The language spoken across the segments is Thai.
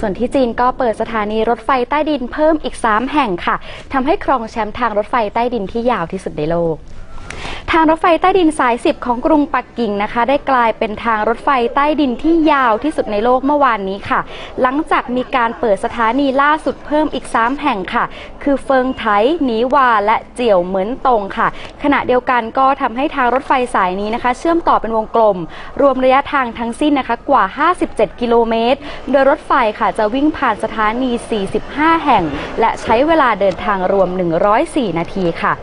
ส่วนที่จีนก็เปิดสถานีรถไฟใต้ดินเพิ่มอีก 3 แห่งค่ะทำให้ครองแชมป์ทางรถไฟใต้ดินที่ยาวที่สุดในโลก ทางรถไฟใต้ดินสาย 10 ของกรุงปักกิ่งนะคะ ได้กลายเป็นทางรถไฟใต้ดินที่ยาวที่สุดในโลกเมื่อวานนี้ค่ะ หลังจากมีการเปิดสถานีล่าสุดเพิ่มอีก 3 แห่งค่ะ คือเฟิงไถหนีวาและเจียวเหมือนตงค่ะ ขณะเดียวกันก็ทำให้ทางรถไฟสายนี้นะคะ เชื่อมต่อเป็นวงกลม รวมระยะทางทั้งสิ้นนะคะกว่า 57 กิโลเมตร โดยรถไฟค่ะจะวิ่งผ่านสถานี 45 แห่ง และใช้เวลาเดินทางรวม 104 นาทีค่ะ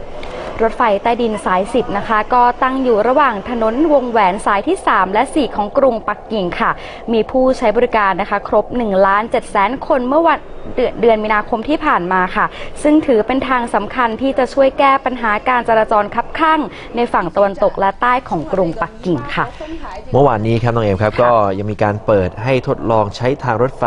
รถไฟใต้ดินสาย 10 นะคะ ก็ตั้งอยู่ระหว่างถนนวงแหวนสายที่ 3 และ 4 ของกรุงปักกิ่งค่ะ มีผู้ใช้บริการนะคะ ครบ1ล้าน7แสนคนเมื่อวันเดือนเดือนมีนาคมที่ผ่านมาค่ะ ซึ่งถือเป็นทางสำคัญที่จะช่วยแก้ปัญหาการจราจรคับ ข้างในฝั่งตะวันตกและใต้ของกรุงปักกิ่งค่ะ เมื่อวานนี้ครับน้องเอมครับก็ยังมีการเปิดให้ทดลองใช้ทางรถไฟ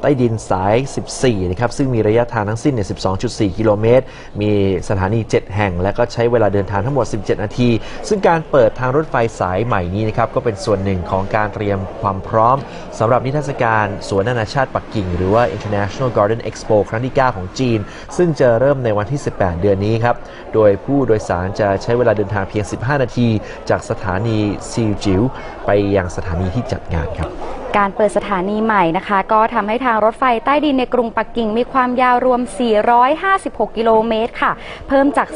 ใต้ดินสาย 14 นะครับ ซึ่งมีระยะทางทั้งสิ้นเนี่ย12.4 กิโลเมตร มีสถานี 7 แห่ง และก็ใช้เวลาเดินทางทั้งหมด 17 นาที ซึ่งการเปิดทางรถไฟสายใหม่นี้นะครับ ก็เป็นส่วนหนึ่งของการเตรียมความพร้อมสำหรับนิทรรศการสวนนานาชาติปักกิ่ง หรือว่า International Garden Expo ครั้งที่ 9 ของจีน ซึ่งจะเริ่มในวันที่ 18 เดือนนี้ครับ โดยผู้โดยสารจะใช้เวลาเดินทางเพียง 15 นาที จากสถานีซีจิวไปยังสถานีที่จัดงานครับการเปิดสถานีใหม่นะคะ ก็ทำให้ทางรถไฟใต้ดินในกรุงปักกิ่งมีความยาวรวม 456 กิโลเมตรค่ะ เพิ่มจาก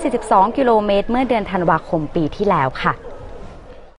442 กิโลเมตร เมื่อเดือนธันวาคมปีที่แล้วค่ะ